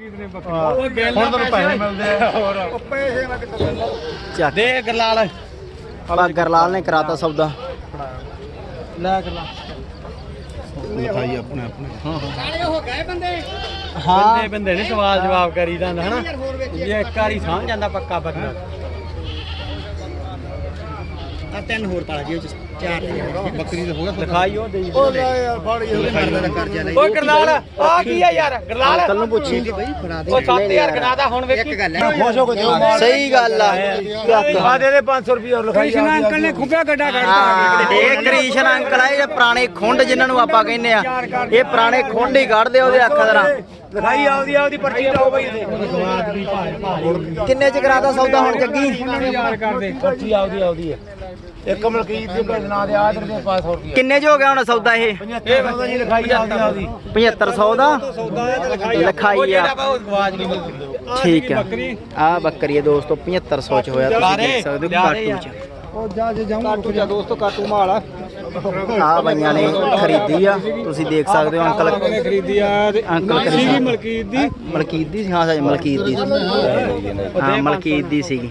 ਹੁਣ ਤੈਨੂੰ ਪੈਸੇ ਮਿਲਦੇ ਆ। ਹੋਰ ਚੱਕ ਦੇ ਗਰਲਾਲ। ਨੇ ਕਰਾਤਾ ਸੌਦਾ ਲੈ ਗਰਲਾਲ। ਲਿਖਾਈ ਆਪਣੇ ਆਪਣੇ। ਬੰਦੇ? ਬੰਦੇ ਨੇ ਸਵਾਲ ਜਵਾਬ ਕਰੀਦਾ ਹਨਾ? ਜੇ ਇੱਕ ਵਾਰੀ ਸਮਝ ਜਾਂਦਾ ਪੱਕਾ ਬੰਦਾ। ਆ ਤਿੰਨ ਹੋਰ ਪਾ ਜੀ ਚਾਰ ਬੱਕਰੀ ਦਾ ਓਏ ਆ ਕੀ ਆ ਯਾਰ? ਕੱਲ ਨੂੰ ਪੁੱਛੀ ਉਹ 7000 ਗਨਾਦਾ ਹੁਣ ਵੇਖੀ। ਖੁਸ਼ ਹੋ ਕੇ ਦਿਓ ਸਹੀ ਗੱਲ ਆ। ਚੱਕ ਆ। ਦੇ ਦੇ 500 ਰੁਪਏ ਹੋਰ ਲਿਖਾਈ ਕ੍ਰਿਸ਼ਨ ਅੰਕਲ ਨੇ ਖੁੱਬਿਆ ਗੱਡਾ ਹਾਂ, ਇਹ ਕ੍ਰਿਸ਼ਨ ਅੰਕਲ ਆ ਇਹ ਪੁਰਾਣੇ ਖੁੰਡ ਜਿਨ੍ਹਾਂ ਨੂੰ ਆਪਾਂ ਕਹਿੰਦੇ ਆ। ਇਹ ਪੁਰਾਣੇ ਖੁੰਡ ਹੀ ਕੱਢਦੇ ਉਹਦੇ ਅੱਖਾਂ ਦਰਾਂ ਲਿਖਾਈ ਆਉਦੀ ਆਉਦੀ ਪਰਚੀ ਲਾਓ ਬਈ ਕਿੰਨੇ ਚ ਕਰਾਤਾ ਸੌਦਾ ਹੁਣ ਜੱਗੀ? ਯਾਰ ਕਰਦੇ ਪਰਚੀ ਆਉਦੀ ਆਉਦੀ ਹੈ ਇੱਕ ਮਲਕੀਤ ਦੇ ਭਜਨਾ ਦੇ ਆਦਰ ਦੇ 500 ਰੁਪਏ ਕਿੰਨੇ ਚ ਹੋ ਗਿਆ ਹੁਣ ਸੌਦਾ ਇਹ? ਇਹ ਬੰਦਾ ਜੀ ਲਿਖਾਈ ਆਉਦੀ ਆਉਦੀ 7500 ਦਾ? ਲਿਖਾਈ ਆ। ਠੀਕ ਆ। ਆ ਬੱਕਰੀ ਹੈ ਦੋਸਤੋ 7500 ਚ ਹੋਇਆ ਤੁਸੀਂ ਦੇਖ ਸਕਦੇ ਹੋ ਕਾਟੂ ਚ। ਉਹ ਜਾ ਜੇ ਜਾਊਂ ਕਾਟੂ ਜਾ। ਦੋਸਤੋ ਕਾਟੂ ਮਾਲ ਆ। ਆ ਬਾਈਆਂ ਨੇ ਖਰੀਦੀ ਆ ਤੁਸੀਂ ਦੇਖ ਸਕਦੇ ਹੋ ਅੰਕਲ। ਖਰੀਦੀ ਆ ਤੇ ਅੰਕਲ ਸੀਗੀ ਮਲਕੀਤ ਦੀ। ਮਲਕੀਤ ਦੀ ਸੀ ਹਾਂ ਸੱਚ ਮਲਕੀਤ ਦੀ ਸੀ। ਹਾਂ ਮਲਕੀਤ ਦੀ ਸੀਗੀ।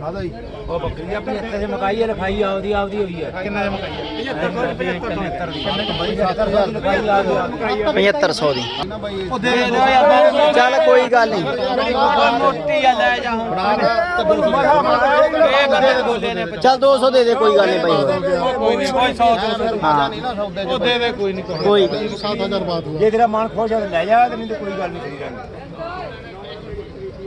ਆਦਾ ਜੀ? ਉਹ ਬੱਕਰੀ ਆ 75 ਦੇ ਮਕਾਈ ਆ ਲਿਖਾਈ ਆਉਦੀ ਆਉਦੀ ਹੋਈ ਹੈ। ਕਿੰਨਾ ਜਮਾ ਕਰੀ 75 ਦੀ ਬਾਈ 70000 ਲਿਖਾਈ ਆ ਗਈ। 7500 ਦੀ। ਨਾ ਬਾਈ ਉਹ ਦੇ ਦੋ ਯਾਰ ਚੱਲ ਕੋਈ ਗੱਲ ਨਹੀਂ। ਚੱਲ 200 ਦੇ ਦੇ ਕੋਈ ਗੱਲ ਨਹੀਂ ਭਾਈ ਕੋਈ ਨਹੀਂ ਕੋਈ 100 200 ਹਾਂ। ਨਹੀਂ ਨਾ ਸੌਦੇ ਉਹ ਦੇ ਦੇ ਕੋਈ ਨਹੀਂ ਕੋਈ 7000 ਬਾਤ ਜੇ ਤੇਰਾ ਮਨ ਖੁਸ਼ ਹੈ ਲੈ ਜਾ ਤੇ ਨਹੀਂ ਤੇ ਕੋਈ ਗੱਲ ਨਹੀਂ ਕਰੀ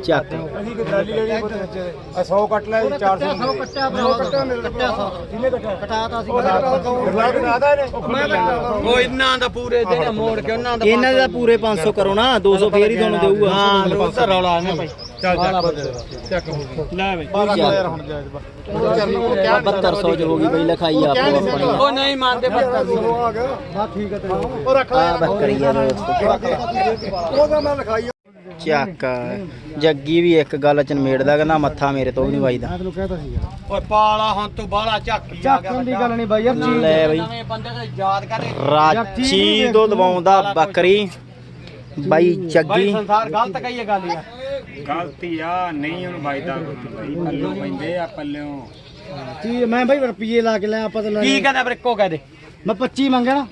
ਚੱਕ। ਅਸੀਂ ਕਿ ਟਰਾਲੀ ਲੈਣੀ ਪੁੱਤ ਬੱਚੇ ਦੇ 100 ਕੱਟ ਲੈ 400 100 ਕੱਟਿਆ 100 ਕੱਟਿਆ ਮੇਰੇ ਕੱਟਿਆ 100 ਕਿੰਨੇ ਕੱਟਿਆ? ਕਟਾਤਾ ਸੀ ਗਰਲਾ ਕਟਾਦਾ ਇਹਨੇ। ਉਹ ਇੰਨਾ ਦਾ ਪੂਰੇ ਦਿਨ ਮੋੜ ਕੇ ਉਹਨਾਂ ਦਾ ਇਹਨਾਂ ਦਾ ਪੂਰੇ 500 ਕਰੋ ਨਾ 200 ਫੇਰ ਹੀ ਤੁਹਾਨੂੰ ਦੇਊਗਾ। ਹਾਂ ਉਹ ਤਾਂ ਰੌਲਾ ਨਾ ਭਾਈ। ਚੱਲ ਚੱਕ ਚੱਕ ਹੋ ਗਈ ਲੈ ਬਈ। 12000 ਹੁਣ ਜਾਇਜ਼ ਬਾ 7200 ਚ ਹੋ ਗਈ ਬਈ ਲਿਖਾਈ ਆਪੋ ਆਪਣੀ। ਉਹ ਨਹੀਂ ਮੰਨਦੇ ਪੱਤਾ ਦੀ ਉਹ ਰੱਖ ਆ ਬੱਕਰੀ ਆ ਦੋਸਤੋ ਉਹਦਾ ਮੈਂ ਲਿਖਾਈ ਚੱਕ ਜੱਗੀ ਵੀ ਇੱਕ ਗੱਲ ਚ ਨਿਮੇੜਦਾ ਕਹਿੰਦਾ ਮੱਥਾ ਮੇਰੇ ਤੋਂ ਵੀ ਨਹੀਂ ਵੱਜਦਾ। ਤੈਨੂੰ ਕਹਿਤਾ ਸੀਗਾ। ਓਏ ਪਾਲਾ ਹੁਣ ਤੂੰ ਬਾਹਲਾ ਝਾਕੀ ਆ ਗਿਆ ਦੀ ਗੱਲ ਨਹੀਂ ਬਾਈ ਯਾਰ ਲੈ ਬਈ। ਨਵੇਂ ਬੰਦੇ ਤੇ ਯਾਦ ਕਰ ਰਾਚੀ ਤੋਂ ਦਵਾਉਂਦਾ ਬੱਕਰੀ। ਬਾਈ ਬਾਈ ਜੱਗੀ। ਸੰਸਾਰ ਗਲਤ ਕਹੀਏ ਗੱਲ ਯਾਰ। ਗਲਤੀ ਆ ਨਹੀਂ ਹੁਣ ਵੱਜਦਾ ਪੱਲੋਂ ਪੈਂਦੇ ਆ ਪੱਲਿਓਂ। ਕੀ ਮੈਂ ਬਾਈ ਰੁਪਏ ਲਾ ਕੇ ਲੈ ਆਪਾਂ ਤਾਂ ਕੀ ਕਹਿੰਦਾ ਫਿਰ ਇੱਕੋ ਕਹਿ ਦੇ। ਮੈਂ 25 ਮੰਗਿਆ ਨਾ।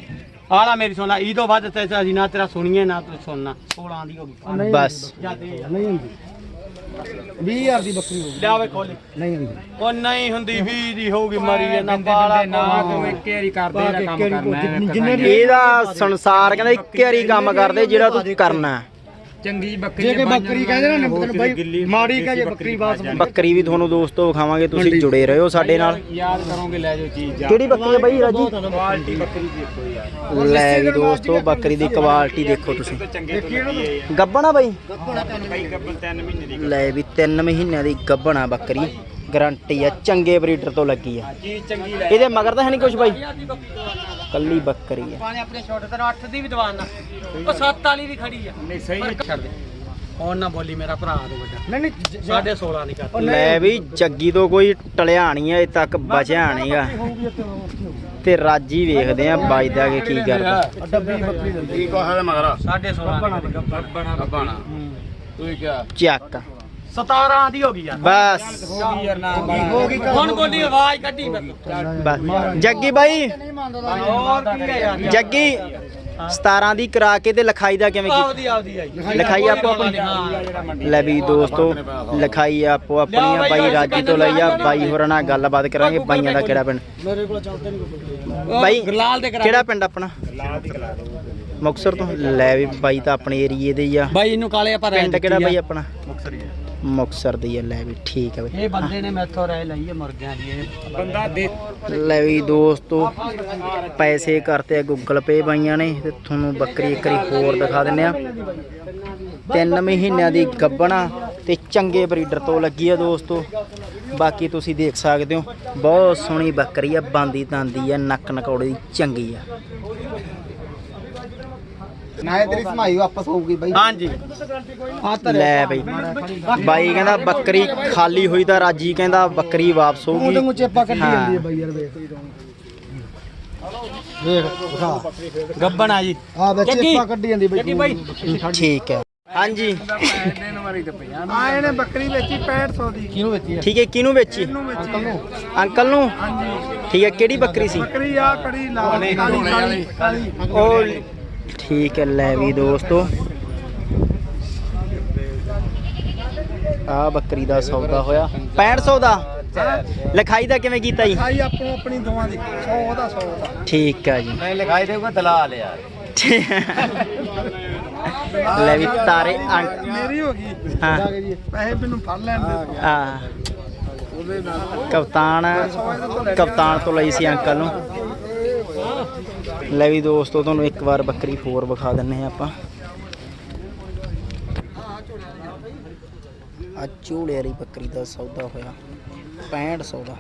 ਆਲਾ ਮੇਰੀ ਸੁਣਾ ਇਹ ਤੋਂ ਵੱਧ ਤੇ ਅਸੀਂ ਨਾ ਤੇਰਾ ਸੁਣੀਏ ਨਾ ਤੂੰ ਸੁਣਨਾ। 16 ਦੀ ਹੋ ਗਈ। ਬਸ। ਨਹੀਂ ਹੁੰਦੀ। 20000 ਦੀ ਬੱਕਰੀ ਹੋਊਗੀ ਲਿਆਵੇ ਖੋਲੀ। ਨਹੀਂ ਹੁੰਦੀ। ਉਹ ਨਹੀਂ ਹੁੰਦੀ 20 ਦੀ ਹੋਊਗੀ ਮਰੀ ਜਾਂਦਾ ਪਾਲਾ ਨਾ ਤੂੰ ਇੱਕ ਵਾਰੀ ਕਰਦੇ ਦਾ ਕੰਮ ਕਰਨਾ ਇਹਦਾ ਸੰਸਾਰ ਕਹਿੰਦਾ ਇੱਕ ਵਾਰੀ ਕੰਮ ਕਰਦੇ ਜਿਹੜਾ ਤੂੰ ਕਰਨਾ। ਚੰਗੀ ਬੱਕਰੀ ਜੇ ਕਿ ਬੱਕਰੀ ਕਹਿੰਦੇ ਨਾ ਤੈਨੂੰ ਬਾਈ ਮਾੜੀ ਕਹੇ ਬੱਕਰੀ ਬਾਸ ਬੱਕਰੀ ਵੀ ਤੁਹਾਨੂੰ ਦੋਸਤੋ ਵਿਖਾਵਾਂਗੇ ਤੁਸੀਂ ਜੁੜੇ ਰਹੋ ਸਾਡੇ ਨਾਲ। ਯਾਦ ਕਰੋਗੇ ਲੈ ਜਾਓ ਚੀਜ਼ ਕਿਹੜੀ ਬੱਕਰੀ ਹੈ ਬਾਈ ਰਾਜੀ? ਕੁਆਲਿਟੀ ਬੱਕਰੀ ਦੇਖੋ ਯਾਰ। ਲੈ ਵੀ ਦੋਸਤੋ ਬੱਕਰੀ ਦੀ ਕੁਆਲਿਟੀ ਦੇਖੋ ਤੁਸੀਂ। ਗੱਬਣਾ ਬਾਈ? ਬਾਈ ਕੱਪਲ 3 ਮਹੀਨੇ ਦੀ ਲੈ ਵੀ 3 ਮਹੀਨਿਆਂ ਦੀ ਗੱਬਣਾ ਬੱਕਰੀ। ਗਰੰਟੀ ਆ ਚੰਗੇ ਬਰੀਡਰ ਤੋਂ ਲੱਗੀ ਆ। ਚੀਜ਼ ਚੰਗੀ ਲੈ ਇਹਦੇ ਮਗਰ ਤਾਂ ਹੈ ਨਹੀਂ ਕੁਝ ਬਾਈ? ਕੱਲੀ ਬੱਕਰੀ ਆ ਪਾਣੇ ਆਪਣੇ ਛੋਟੇ ਤੈਨੂੰ 8 ਦੀ ਵੀ ਦਵਾਨ ਨਾ ਉਹ 7 ਵਾਲੀ ਵੀ ਖੜੀ ਆ। ਨਹੀਂ ਸਹੀ ਪਰ ਛੱਡ ਦੇ। ਹੁਣ ਨਾ ਬੋਲੀ ਮੇਰਾ ਭਰਾ ਦੇ ਵੱਡਾ। ਨਹੀਂ ਨਹੀਂ ਸਾਢੇ 16 ਨਹੀਂ ਕਰ ਲੈ ਵੀ ਜੱਗੀ ਤੋਂ ਕੋਈ ਟਲਿਆ ਨਹੀਂ ਅਜੇ ਤੱਕ ਬਚਿਆ ਨਹੀਂਗਾ। ਤੇ ਰਾਜੀ ਵੇਖਦੇ ਆ ਵੱਜਦਾ ਕਿ ਕੀ ਕਰਦਾ। ਡੱਬੀ ਬੱਕਰੀ ਦਿੰਦੀ ਕੀ ਕੋ ਹੈ ਮਗਰ? ਸਾਢੇ 16 ਦੀ ਬਣਾ ਬਣਾ ਤੂੰ ਕੀ ਚੱਕ। 17 ਦੀ ਹੋ ਗਈ ਯਾਰ। ਬਸ। ਹੋ ਗਈ ਯਾਰ ਨਾ ਹੋ ਗਈ ਹੁਣ ਬੋਲੀ ਆਵਾਜ਼ ਕੱਢੀ ਬਸ ਬਸ। ਜੱਗੀ ਬਾਈ। ਹੋਰ ਕੀ ਹੈ ਯਾਰ। ਜੱਗੀ 17 ਦੀ ਕਰਾ ਕੇ ਤੇ ਲਿਖਾਈ ਦਾ ਕਿਵੇਂ ਕੀ? ਆਉਦੀ ਆਉਦੀ ਆਈ ਲਿਖਾਈ ਆਪੋ ਆਪਣੀ। ਲੈ ਵੀ ਦੋਸਤੋ ਲਿਖਾਈ ਆਪੋ ਆਪਣੀ ਆ। ਬਾਈ ਰਾਜੀ ਤੋਂ ਲਈ ਆ। ਬਾਈ ਹੋਰਾਂ ਨਾਲ ਗੱਲਬਾਤ ਕਰਾਂਗੇ। ਬਾਈਆਂ ਦਾ ਕਿਹੜਾ ਪਿੰਡ? ਮੇਰੇ ਕੋਲ ਚੱਲਦੇ ਨਹੀਂ ਬਾਈ ਗਰਲਾਲ ਦੇ ਕਰਾ ਕਿਹੜਾ ਪਿੰਡ ਆਪਣਾ? ਮੁਕਸਰ ਤੋਂ। ਲੈ ਵੀ ਬਾਈ ਤਾਂ ਆਪਣੇ ਏਰੀਏ ਦੇ ਹੀ ਆ। ਬਾਈ ਇਹਨੂੰ ਕਾਲੇ ਆਪਾਂ ਪਿੰਡ ਕਿਹੜਾ ਬਾਈ। ਆਪਣਾ? ਮੁਕਸਰ ਦੀ ਆ ਲੈ ਵੀ ਠੀਕ ਆ ਬਈ। ਇਹ ਬੰਦੇ ਨੇ ਮੈਥੋਂ ਰਹਿ ਲਈ ਹੈ ਮੁਰਗਿਆਂ ਦੀ ਇਹ। ਬੰਦਾ ਦੇ ਲੈ ਵੀ ਦੋਸਤੋ ਪੈਸੇ ਕਰਤੇ ਆ ਗੂਗਲ ਪੇ ਬਾਈਆਂ ਨੇ ਤੇ ਤੁਹਾਨੂੰ ਬੱਕਰੀ ਇੱਕ ਵਾਰੀ ਹੋਰ ਦਿਖਾ ਦਿੰਨੇ ਆ। ਤਿੰਨ ਮਹੀਨਿਆਂ ਦੀ ਗੱਬਣਾ ਤੇ ਚੰਗੇ ਬਰੀਡਰ ਤੋਂ ਲੱਗੀ ਆ ਦੋਸਤੋ। ਬਾਕੀ ਤੁਸੀਂ ਦੇਖ ਸਕਦੇ ਹੋ ਬਹੁਤ ਸੋਹਣੀ ਬੱਕਰੀ ਆ ਬਾਂਦੀ ਤਾਂਦੀ ਆ ਨੱਕ ਨਕੌੜੇ ਦੀ ਚੰਗੀ ਆ। ਨਾ ਇਹ ਤੇਰੀ ਸਮਾਈ ਵਾਪਸ ਹੋਊਗੀ ਬਾਈ। ਹਾਂਜੀ। ਲੈ ਬਈ। ਬਾਈ ਕਹਿੰਦਾ ਬੱਕਰੀ ਖਾਲੀ ਹੋਈ ਤਾਂ ਰਾਜੀ ਕਹਿੰਦਾ ਬੱਕਰੀ ਵਾਪਸ ਹੋਊਗੀ। ਨੂੰ ਚੇਪਾ ਕੱਢੀ ਹਾਂ। ਜਾਂਦੀ ਹੈ ਬਾਈ ਯਾਰ ਵੇਖ। ਵੇਖ ਦਿਖਾ ਗੱਬਣ ਆ ਜੀ। ਆ ਵੇ ਚੇਪਾ ਕੱਢੀ ਜਾਂਦੀ ਬਾਈ। ਠੀਕ ਹੈ। ਹਾਂਜੀ। ਆਏ ਨੇ ਬੱਕਰੀ ਵੇਚੀ 6500 ਦੀ। ਕਿਹਨੂੰ ਵੇਚੀ ਠੀਕ ਹੈ ਕਿਹਨੂੰ ਵੇਚੀ? ਅੰਕਲ ਨੂੰ। ਅੰਕਲ ਨੂੰ? ਠੀਕ ਹੈ ਕਿਹੜੀ ਬੱਕਰੀ ਸੀ? ਬੱਕਰੀ ਆ ਕੜੀ ਲਾਲ ਕਾਲੀ ਕਾਲੀ ਕਾਲੀ। ਉਹ ਠੀਕ ਹੈ ਲੈ ਵੀ ਦੋਸਤੋ। ਆ ਬੱਕਰੀ ਦਾ ਸੌਦਾ ਹੋਇਆ। 6500 ਦਾ? ਲਿਖਾਈ ਦਾ ਕਿਵੇਂ ਕੀਤਾ ਜੀ? ਖਾਈ ਆਪਣੋ ਆਪਣੀ ਦੋਵਾਂ ਦੀ। 100 ਦਾ 100 ਦਾ। ਠੀਕ ਹੈ ਜੀ। ਨਹੀਂ ਲਿਖਾਈ ਦੇਊਗਾ ਦਲਾਲ ਯਾਰ। ਲੈ ਵੀ ਤਾਰੇ ਅੰਕ। ਮੇਰੀ ਹੋ ਗਈ। ਹਾਂ। ਪੈਸੇ ਮੈਨੂੰ ਫੜ ਲੈਣ ਦੇ। ਆ ਕਪਤਾਨ ਕਪਤਾਨ ਤੋਂ ਲਈ ਸੀ ਅੰਕਲ ਨੂੰ। ਲੈ ਵੀ ਦੋਸਤੋ ਤੁਹਾਨੂੰ ਇੱਕ ਵਾਰ ਬੱਕਰੀ ਹੋਰ ਵਿਖਾ ਦਿੰਨੇ ਆ ਆਪਾਂ। ਆ ਝੂਲੇ ਵਾਲੀ ਬੱਕਰੀ ਦਾ ਸੌਦਾ ਹੋਇਆ 6500 ਦਾ।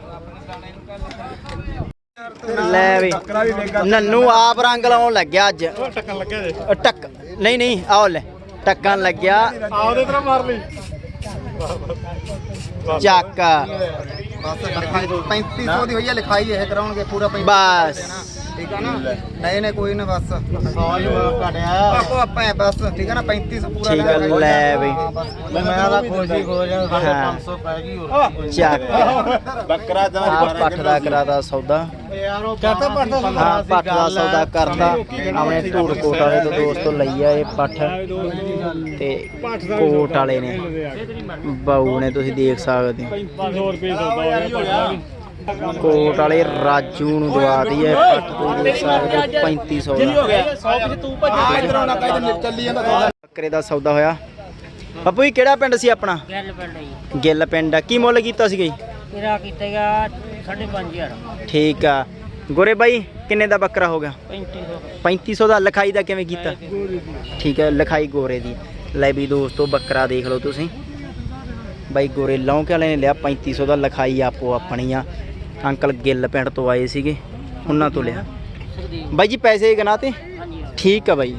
ਲੈ ਵੀ ਨੰਨੂ ਆਪ ਰੰਗ ਲਾਉਣ ਲੱਗਿਆ ਅੱਜ। ਟੱਕਣ ਲੱਗਿਆ ਟੱਕ ਨਹੀਂ ਨਹੀਂ ਆਓ ਲੈ ਟੱਕਣ ਲੱਗਿਆ। ਆਉਦੇ ਤਰ੍ਹਾਂ ਮਾਰ ਲਈ ਚੱਕ ਬਸ 3500 ਦੀ ਹੋਈ ਹੈ ਲਿਖਾਈ ਇਹ ਕਰਾਉਣਗੇ ਪੂਰਾ 35 ਬਸ। ਠੀਕ ਹੈ ਨਾ? ਨਹੀਂ ਨਹੀਂ ਕੋਈ ਨਾ ਬਸ। 100 ਘਟਿਆ ਆਪੋ ਆਪਾਂ ਹੈ ਬਸ ਠੀਕ ਹੈ ਨਾ? 3500 ਪੂਰਾ ਠੀਕ ਹੈ, ਲੈ ਬਈ। ਮੈਂ ਤਾਂ ਖੁਸ਼ੀ ਹਾਂ। 500 ਪੈ ਗਈ ਹੋਰ ਚੱਕ। ਬੱਕਰਾ ਆ ਪੱਠ ਦਾ ਕਰਾਦਾ ਸੌਦਾ। ਕਰਤਾ ਹਾਂ ਪੱਠ ਦਾ ਸੌਦਾ ਕਰਤਾ। ਆਪਣੇ ਧੂੜ ਕੋਟ ਵਾਲੇ ਤੋਂ ਦੋਸਤੋਂ ਲਈ ਆ ਇਹ ਪੱਠ ਤੇ ਕੋਟ ਵਾਲੇ ਨੇ। ਬਾਊ ਨੇ ਤੁਸੀਂ ਦੇਖ ਸਕਦੇ ਹੋ। 500 ਰੁਪਏ ਸੌਦਾ ਹੋ ਗਿਆ ਕੋਟ ਵਾਲੇ ਰਾਜੂ ਨੂੰ ਦਵਾ ਦਈ ਹੈ ਤੁਸੀਂ ਦੇਖ ਸਕਦੇ ਹੋ 3500 ਦਾ 100 ਵਿੱਚ ਤੂੰ ਭੱਜ ਇਧਰ ਆਉਣਾ ਕਹਿੰਦੇ ਚੱਲੀ ਜਾਂਦਾ ਸੌਦਾ? ਬੱਕਰੇ ਦਾ ਸੌਦਾ ਹੋਇਆ। ਬਾਪੂ ਜੀ ਕਿਹੜਾ ਪਿੰਡ ਸੀ ਆਪਣਾ? ਗੱਲ ਪਿੰਡ ਜੀ। ਗਿੱਲ ਪਿੰਡ ਆ। ਕੀ ਮੁੱਲ ਕੀਤਾ ਸੀਗਾ ਜੀ? ਮੇਰਾ ਕੀਤੇਗਾ 5500 ਠੀਕ ਆ। ਗੋਰੇ ਬਾਈ ਕਿੰਨੇ ਦਾ ਬੱਕਰਾ ਹੋ ਗਿਆ? 3500 3500 ਦਾ। ਲਿਖਾਈ ਦਾ ਕਿਵੇਂ ਕੀਤਾ? ਠੀਕ ਹੈ ਲਿਖਾਈ ਗੋਰੇ ਦੀ। ਲੈ ਵੀ ਦੋਸਤੋ ਬੱਕਰਾ ਦੇਖ ਲਓ ਤੁਸੀਂ। ਬਾਈ ਗੋਰੇ ਲੌਂਕੇ ਵਾਲੇ ਨੇ ਲਿਆ 3500 ਦਾ। ਲਿਖਾਈ ਆਪੋ ਆਪਣੀ ਆ। ਅੰਕਲ ਗਿੱਲ ਪਿੰਡ ਤੋਂ ਆਏ ਸੀਗੇ ਉਹਨਾਂ ਤੋਂ ਲਿਆ। ਬਾਈ ਜੀ ਪੈਸੇ ਗਨਾਤੇ ਠੀਕ ਆ ਬਾਈ।